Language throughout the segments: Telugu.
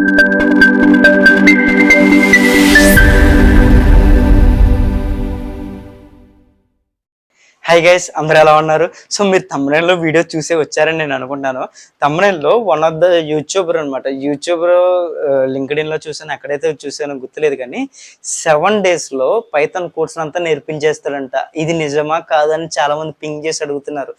హాయ్ గైస్ అందరు ఎలా ఉన్నారు? సో మీరు తమ్ముళ్ళలో వీడియో చూసే వచ్చారని నేను అనుకుంటున్నాను. తమిళంలో వన్ ఆఫ్ ద యూట్యూబర్ అనమాట యూట్యూబర్ లింక్డ్ఇన్లో చూసాను ఎక్కడైతే చూసానో గుర్తులేదు కానీ సెవెన్ డేస్లో పైథాన్ కోర్స్ అంతా నేర్పించేస్తాడంట. ఇది నిజమా కాదని చాలా మంది పింగ్ చేసి అడుగుతున్నారు.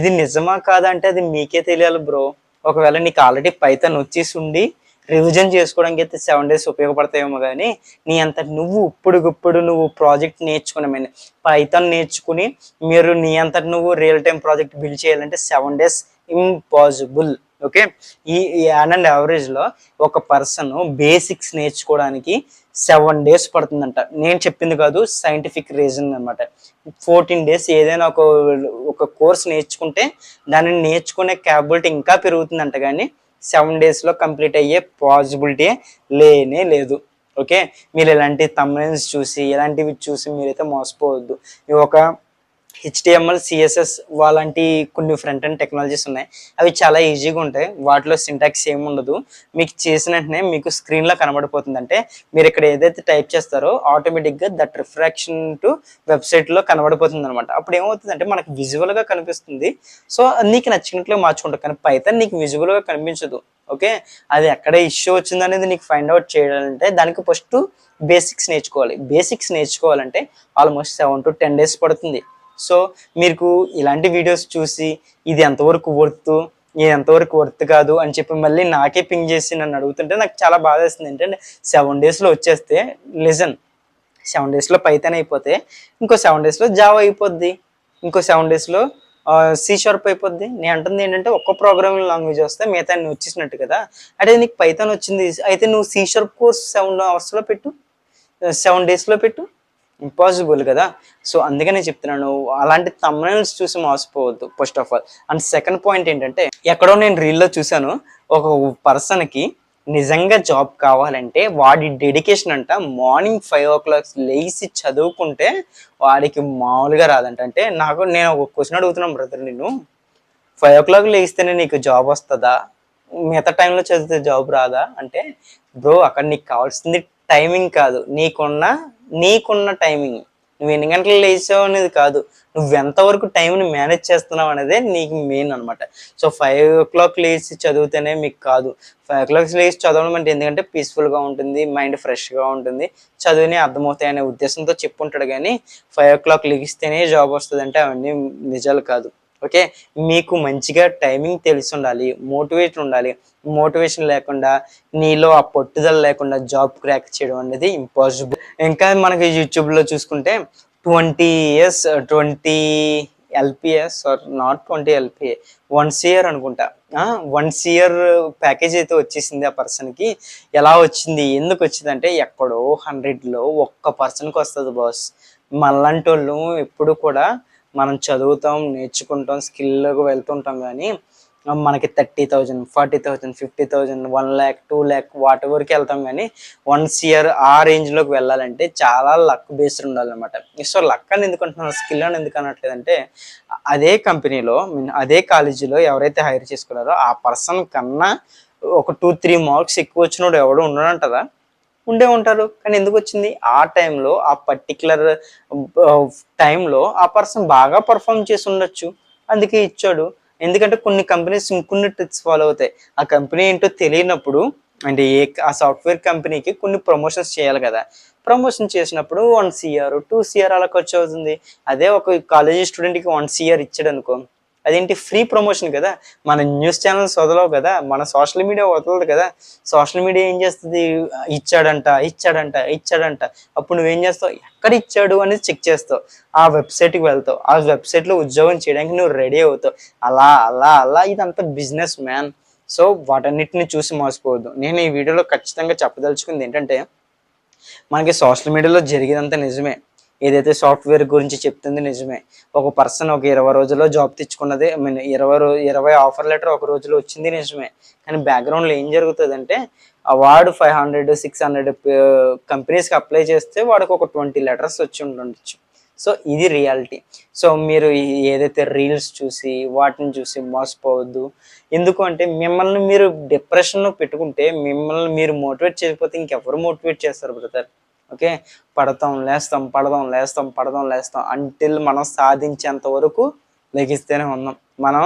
ఇది నిజమా కాదా అంటే అది మీకే తెలియాలి బ్రో. ఒకవేళ నీకు ఆల్రెడీ పైథాన్ వచ్చేసి ఉండి రివిజన్ చేసుకోవడానికి అయితే సెవెన్ డేస్ ఉపయోగపడతాయేమో కానీ నీ అంత నువ్వు ఇప్పుడుకిప్పుడు నువ్వు ప్రాజెక్ట్ నేర్చుకునే పైతాన్ పైథాన్ నేర్చుకుని మీరు నీ అంతటి నువ్వు రియల్ టైం ప్రాజెక్ట్ బిల్డ్ చేయాలంటే సెవెన్ డేస్ ఇంపాసిబుల్ ఓకే ఈ యాన్ అండ్ యావరేజ్లో ఒక పర్సన్ బేసిక్స్ నేర్చుకోవడానికి సెవెన్ డేస్ పడుతుందంట. నేను చెప్పింది కాదు సైంటిఫిక్ రీజన్ అనమాట ఫోర్టీన్ డేస్ ఏదైనా ఒక ఒక కోర్స్ నేర్చుకుంటే దానిని నేర్చుకునే క్యాపబిలిటీ ఇంకా పెరుగుతుందంట కానీ సెవెన్ డేస్లో కంప్లీట్ అయ్యే పాసిబిలిటీ లేనే లేదు. ఓకే మీరు ఇలాంటి తమ్ముల్స్ చూసి ఇలాంటివి చూసి మీరైతే మోసపోవద్దు. ఒక హెచ్డిఎంఎల్ సిఎస్ఎస్ వాళ్ళంటి కొన్ని ఫ్రంట్ అండ్ టెక్నాలజీస్ ఉన్నాయి. అవి చాలా ఈజీగా ఉంటాయి. వాటిలో సింటాక్స్ ఏమి ఉండదు. మీకు చేసిన వెంటనే మీకు స్క్రీన్లో కనబడిపోతుంది అంటే మీరు ఇక్కడ ఏదైతే టైప్ చేస్తారో ఆటోమేటిక్గా దట్ రిఫ్రాక్షన్ టు వెబ్సైట్లో కనబడిపోతుంది అనమాట అప్పుడు ఏమవుతుంది అంటే మనకు విజువల్గా కనిపిస్తుంది. సో నీకు నచ్చినట్లు మార్చుకుంటావు. కానీ పైతే నీకు విజువల్గా కనిపించదు. ఓకే? అది ఎక్కడ ఇష్యూ వచ్చింది అనేది నీకు ఫైండ్ అవుట్ చేయాలంటే దానికి ఫస్ట్ బేసిక్స్ నేర్చుకోవాలి. బేసిక్స్ నేర్చుకోవాలంటే almost seven to ten days పడుతుంది. సో మీకు ఇలాంటి వీడియోస్ చూసి ఇది ఎంతవరకు వర్త్ ఇది ఎంతవరకు వర్త్ కాదు అని చెప్పి మళ్ళీ నాకే పింగ్ చేసి నన్ను అడుగుతుంటే నాకు చాలా బాధ వేస్తుంది ఏంటంటే సెవెన్ డేస్లో వచ్చేస్తే లిజన్ సెవెన్ డేస్లో పైతన్ అయిపోతే ఇంకో సెవెన్ డేస్లో జావా అయిపోద్ది. ఇంకో సెవెన్ డేస్లో సి షార్ప్ అయిపోద్ది. నేను అంటుంది ఏంటంటే ఒక్క ప్రోగ్రామింగ్ లాంగ్వేజ్ వస్తే మిగతా నువ్వు వచ్చేసినట్టు కదా. అంటే నీకు పైథాన్ వచ్చింది. అయితే నువ్వు సి షార్ప్ కోర్స్ సెవెన్ అవర్స్లో పెట్టు. సెవెన్ డేస్లో పెట్టు. ఇంపాసిబుల్ కదా. సో అందుకనే చెప్తున్నాను అలాంటి తమ్ముల్స్ చూసి మోసపోవద్దు first of all and second point ఏంటంటే ఎక్కడో నేను రీల్లో చూశాను ఒక పర్సన్కి నిజంగా జాబ్ కావాలంటే వాడి డెడికేషన్ అంట మార్నింగ్ ఫైవ్ ఓ క్లాక్ లేచి చదువుకుంటే వాడికి మామూలుగా రాదంట. అంటే నాకు నేను ఒక క్వశ్చన్ అడుగుతున్నాను బ్రదర్ నేను ఫైవ్ ఓ క్లాక్ లేస్తేనే నీకు జాబ్ వస్తుందా? మిగతా టైంలో చదివితే జాబ్ రాదా? అంటే బ్రో అక్కడ నీకు కావాల్సింది టైమింగ్ కాదు. నీకున్న నీకున్న టైమింగ్. నువ్వు ఎన్ని గంటలు లేచావు అనేది కాదు. నువ్వు ఎంతవరకు టైంని మేనేజ్ చేస్తున్నావు అనేది నీకు మెయిన్ అనమాట సో ఫైవ్ ఓ క్లాక్ లేచి చదివితేనే మీకు కాదు. ఫైవ్ ఓ క్లాక్ లేచి చదవడం అంటే ఎందుకంటే పీస్ఫుల్గా ఉంటుంది మైండ్ ఫ్రెష్గా ఉంటుంది. చదువుని అర్థమవుతాయి అనే ఉద్దేశంతో చెప్పుంటాడు కానీ ఫైవ్ ఓ క్లాక్ లెగిస్తేనే జాబ్ వస్తుంది అంటే అవన్నీ నిజాలు కాదు. ఓకే? మీకు మంచిగా టైమింగ్ తెలిసి ఉండాలి మోటివేషన్ ఉండాలి. మోటివేషన్ లేకుండా నీలో ఆ పట్టుదల లేకుండా జాబ్ క్రాక్ చేయడం అనేది ఇంపాసిబుల్. ఇంకా మనకి యూట్యూబ్లో చూసుకుంటే twenty years twenty LPS or not twenty LPA once year అనుకుంటా. వన్స్ ఇయర్ ప్యాకేజ్ అయితే వచ్చేసింది ఆ పర్సన్కి. ఎలా వచ్చింది? ఎందుకు వచ్చింది అంటే ఎక్కడో హండ్రెడ్లో ఒక్క పర్సన్కి వస్తుంది బాస్. మళ్ళంటి వాళ్ళు ఎప్పుడు కూడా మనం చదువుతాం నేర్చుకుంటాం స్కిల్లోకి వెళ్తుంటాం కానీ మనకి thirty thousand forty thousand fifty thousand one lakh two lakh వాటి వరకు వెళ్తాం కానీ వన్స్ ఇయర్ ఆ రేంజ్లోకి వెళ్ళాలంటే చాలా లక్ బేస్డ్ ఉండాలన్నమాట. సో లక్ అని ఎందుకు అంటున్నాను స్కిల్ అని ఎందుకు అనట్లేదంటే అదే కంపెనీలో మీన్ అదే కాలేజీలో ఎవరైతే హైర్ చేసుకున్నారో ఆ పర్సన్ కన్నా ఒక టూ త్రీ మార్క్స్ ఎక్కువ వచ్చినోడు ఎవడు ఉండడంటదా ఉండే ఉంటారు. కానీ ఎందుకు వచ్చింది ఆ టైంలో ఆ పర్టికులర్ టైంలో ఆ పర్సన్ బాగా పర్ఫామ్ చేసి ఉండొచ్చు. అందుకే ఇచ్చాడు. ఎందుకంటే కొన్ని కంపెనీస్ ఇంకొన్ని ట్రిక్స్ ఫాలో అవుతాయి. ఆ కంపెనీ ఏంటో తెలియనప్పుడు అంటే ఏ ఆ సాఫ్ట్వేర్ కంపెనీకి కొన్ని ప్రమోషన్స్ చేయాలి కదా. ప్రమోషన్ చేసినప్పుడు వన్ సిఆర్ టూ సిఆర్ అలా ఖర్చు అవుతుంది. అదే ఒక కాలేజీ స్టూడెంట్కి వన్ సిఆర్ ఇచ్చాడు అనుకో అదేంటి ఫ్రీ ప్రమోషన్ కదా? మన న్యూస్ ఛానల్స్ వదలవు కదా? మన సోషల్ మీడియా వదలదు కదా? సోషల్ మీడియా ఏం చేస్తుంది? ఇచ్చాడంట ఇచ్చాడంట ఇచ్చాడంట. అప్పుడు నువ్వేం చేస్తావు? ఎక్కడ ఇచ్చాడు అనేది చెక్ చేస్తావు. ఆ వెబ్సైట్కి వెళ్తావు. ఆ వెబ్సైట్లో ఉద్యోగం చేయడానికి నువ్వు రెడీ అవుతావు. అలా అలా అలా ఇదంతా బిజినెస్ మ్యాన్. సో వాటన్నిటిని చూసి మోసపోవద్దు. నేను ఈ వీడియోలో ఖచ్చితంగా చెప్పదలుచుకుంది ఏంటంటే మనకి సోషల్ మీడియాలో జరిగేదంతా నిజమే. ఏదైతే సాఫ్ట్వేర్ గురించి చెప్తుంది నిజమే. ఒక పర్సన్ ఒక ఇరవై రోజుల్లో జాబ్ తెచ్చుకున్నది ఐ మీన్ ఇరవై రో ఇరవై ఆఫర్ లెటర్ ఒక రోజులో వచ్చింది నిజమే. కానీ బ్యాక్గ్రౌండ్లో ఏం జరుగుతుందంటే వాడు ఫైవ్ హండ్రెడ్ సిక్స్ హండ్రెడ్ కంపెనీస్కి అప్లై చేస్తే వాడికి ఒక ట్వంటీ లెటర్స్ వచ్చి ఉండొచ్చు. సో ఇది రియాలిటీ. సో మీరు ఏదైతే రీల్స్ చూసి వాటిని చూసి మోసపోవద్దు. ఎందుకు అంటే మిమ్మల్ని మీరు డిప్రెషన్లో పెట్టుకుంటే మిమ్మల్ని మీరు మోటివేట్ చేయకపోతే ఇంకెవరు మోటివేట్ చేస్తారు బ్రదర్? ఓకే? పడతాం లేస్తాం పడదాం లేస్తాం పడదాం లేస్తాం అంటిల్ మనం సాధించేంత వరకు లెగిస్తేనే ఉన్నాం. మనం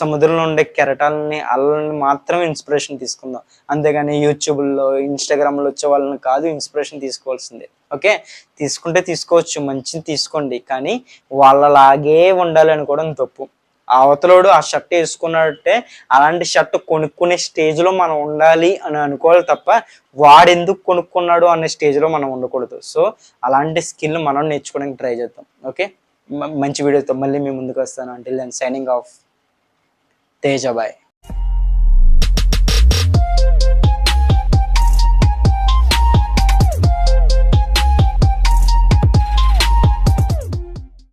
సముద్రంలో ఉండే కెరటాలని అల్లని మాత్రం ఇన్స్పిరేషన్ తీసుకుందాం. అంతేగాని యూట్యూబ్లో ఇన్స్టాగ్రామ్లో వచ్చే వాళ్ళని కాదు ఇన్స్పిరేషన్ తీసుకోవాల్సిందే. ఓకే? తీసుకుంటే తీసుకోవచ్చు మంచిది తీసుకోండి. కానీ వాళ్ళలాగే ఉండాలని కూడా తప్పు. ఆ అవతలోడు ఆ షర్ట్ వేసుకున్నట్టే అలాంటి షర్ట్ కొనుక్కునే స్టేజ్లో మనం ఉండాలి అని అనుకోవాలి తప్ప వాడెందుకు కొనుక్కున్నాడు అనే స్టేజ్లో మనం ఉండకూడదు. సో అలాంటి స్కిల్ మనం నేర్చుకోవడానికి ట్రై చేద్దాం. ఓకే? మంచి వీడియోతో మళ్ళీ మీ ముందుకు వస్తాను. అంటే సైనింగ్ ఆఫ్ తేజబాయ్